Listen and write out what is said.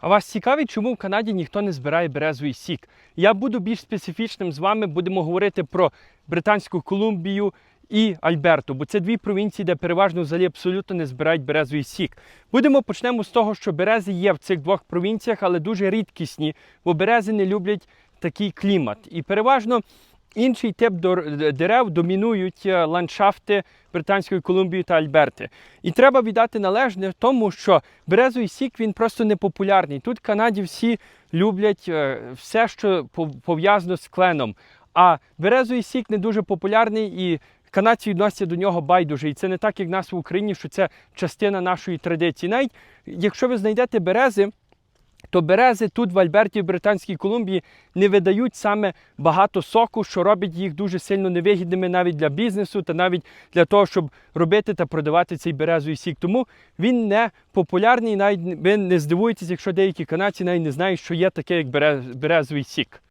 А вас цікавить, чому в Канаді ніхто не збирає березовий сік? Я буду більш специфічним з вами. Будемо говорити про Британську Колумбію і Альберту, бо це дві провінції, де переважно взагалі абсолютно не збирають березовий сік. Будемо почнемо з того, що берези є в цих двох провінціях, але дуже рідкісні, бо берези не люблять такий клімат. І переважно інший тип дерев домінують е, ландшафти Британської Колумбії та Альберти. І треба віддати належне тому, що березовий сік він просто не популярний. Тут в Канаді всі люблять е, все, що пов'язано з кленом. А березовий сік не дуже популярний і. Канадці відносяться до нього байдуже, і це не так, як в нас в Україні, що це частина нашої традиції. Навіть якщо ви знайдете берези, то берези тут в Альберті, в Британській Колумбії, не видають саме багато соку, що робить їх дуже сильно невигідними навіть для бізнесу та навіть для того, щоб робити та продавати цей березовий сік. Тому він не популярний. Навіть ви не здивуєтесь, якщо деякі канадці навіть не знають, що є таке, як берез- березовий сік.